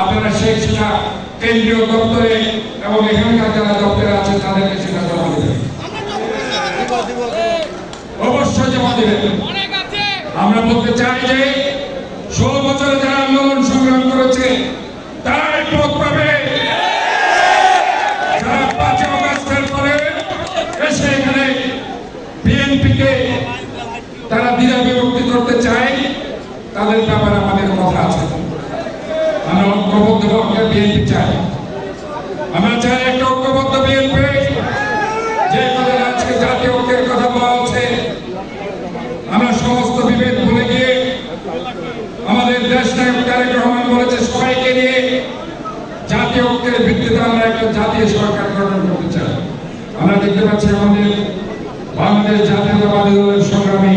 আপনারা সেই সেটা কেন্দ্রীয় দপ্তরে এবং এখানকার যারা দপ্তরে আছে তাদেরকে সেটা জমা দেবেন। অবশ্যই জমা দেবেন। আমরা বলতে চাই যে, ষোলো বছরে যারা আন্দোলন সংগ্রাম করেছে, তারাই পথ পাবে। তারা দ্বিধা বিভক্তি করতে চায়, তাদের ব্যাপারে আমাদের কথা আছে। ঐক্যবদ্ধ পক্ষে বিএনপি চাই। আমরা চাই একটা ঐক্যবদ্ধ বিএনপি, যে কথা আজকে জাতীয় ঐক্যের কথা বলা হচ্ছে। আমরা সমস্ত বিভেদ ভুলে গিয়ে আমাদের দেশ নায়ক রহমান বলেছে, সবাইকে নিয়ে জাতীয় ঐক্যের ভিত্তিতে আমরা একটা জাতীয় সরকার গঠন করতে চাই। আমরা দেখতে পাচ্ছি আমাদের বাংলাদেশ জাতীয়তাবাদী দলের সংগ্রামী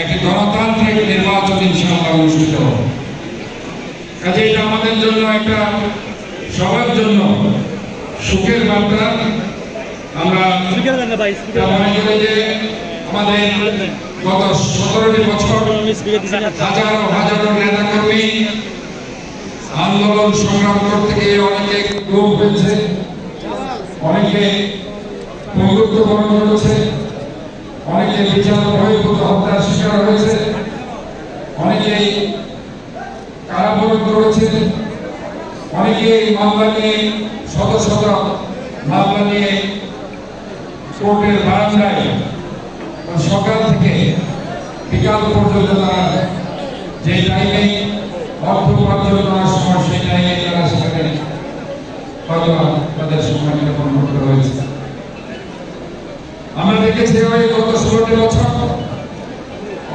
একটি গণতান্ত্রিক নির্বাচন ইনশাআল্লাহ অনুষ্ঠিত হবে। কাজে এটা আমাদের জন্য একটা সবার জন্য সুখের বার্তা। আমরা আমাদের গত সতেরোটি বছর হাজারো হাজারো নেতা কর্মী আন্দোলন সংগ্রাম করতে গিয়ে অনেকে গুম হয়েছে অনেকে বন্ধুত্ব বরণ করেছে। অনেকে বিচার বহির্ভূত হত্যার শিকার হয়েছে। অনেকেই কারাবরণ করেছে। অনেকে এই মামলা নিয়ে শত শত মামলা নিয়ে কোর্টের বারান্দায় সকাল থেকে বিকাল পর্যন্ত তারা যে টাইমে অর্থ উপার্জন করার সময় সেই টাইমে তারা সেখানে হয়তো তাদের গ্রহণ করতে হয়েছে আমরা দেখেছি ওই গত ষোলোটি বছর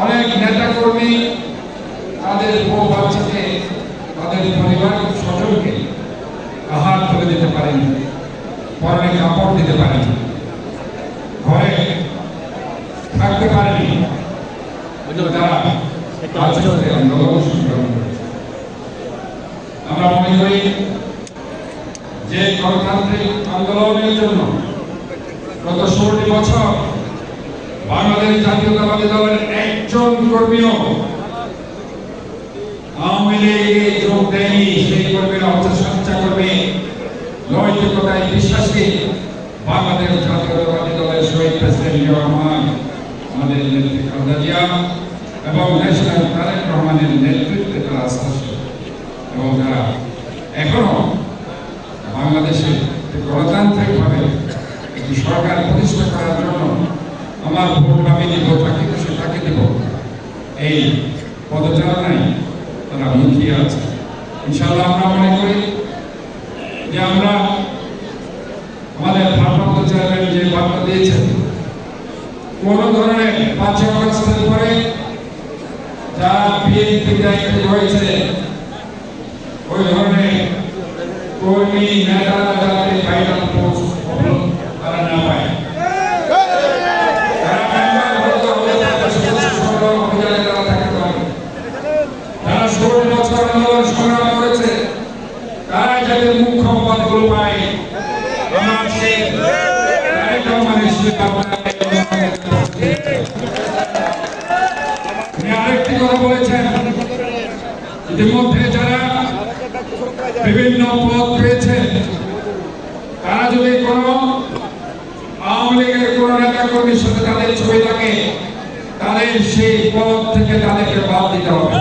অনেক নেতা কর্মী তাদের বউ বাচ্চাকে, তাদের পরিবার স্বজনকে আহার তুলে দিতে পারেনি, পরনে কাপড় দিতে পারেনি, ঘরে থাকতে পারেনি। আমরা মনে করি যে গণতান্ত্রিক আন্দোলনের জন্য গত ষোলোটি বছর বাংলাদেশ জাতীয়তাবাদী দলের একজন কর্মীও আওয়ামী লীগে যোগ দেয়নি। সেই কর্মীরা অত্যাচার করবে। নৈতিকতায় বিশ্বাসী বাংলাদেশ জাতীয়তাবাদী দলের শহীদ প্রেসিডেন্ট রহমান, আমাদের নেত্রী খালেদা এবং ন্যাশনাল তারেক রহমানের নেতৃত্বে তারা আস্থাশীল। এবং তারা এখনও বাংলাদেশে গণতান্ত্রিকভাবে একটি সরকার প্রতিষ্ঠা করার জন্য আমার ভোট আমি দিব তাকে খুশি তাকে দেব। এই পদচারণায় তারা মুখিয়ে আছে। ইনশাআল্লাহ আমরা মনে করি যে আমরা আমাদের ভারপ্রাপ্ত চেয়ারম্যান যে বার্তা দিয়েছেন, কোন ধরনের পাঁচই অগস্টের পরে যারা বিএনপি দায়িত্বে রয়েছে, ওই ধরনের কর্মী নেতারা যাতে ভাইরাল পোস্ট তারা না পায় তারা মেম্বার হতে হবে, তাদের সদস্য সংগ্রহ অভিযানে তারা থাকতে হবে। যারা ষোলো বছর আন্দোলন সংগ্রাম করেছে তারা যাতে মুখ্য পদগুলো পায় আমার সেই তারেক রহমানের সাথে উনি আরেকটি ইতিমধ্যে যারা বিভিন্ন পদ পেয়েছে তারা যদি কোনো আওয়ামী লীগের কোন নেতা কর্মীর সাথে তাদের ছবি থাকে, তাদের সেই পদ থেকে তাদেরকে বাদ দিতে হবে।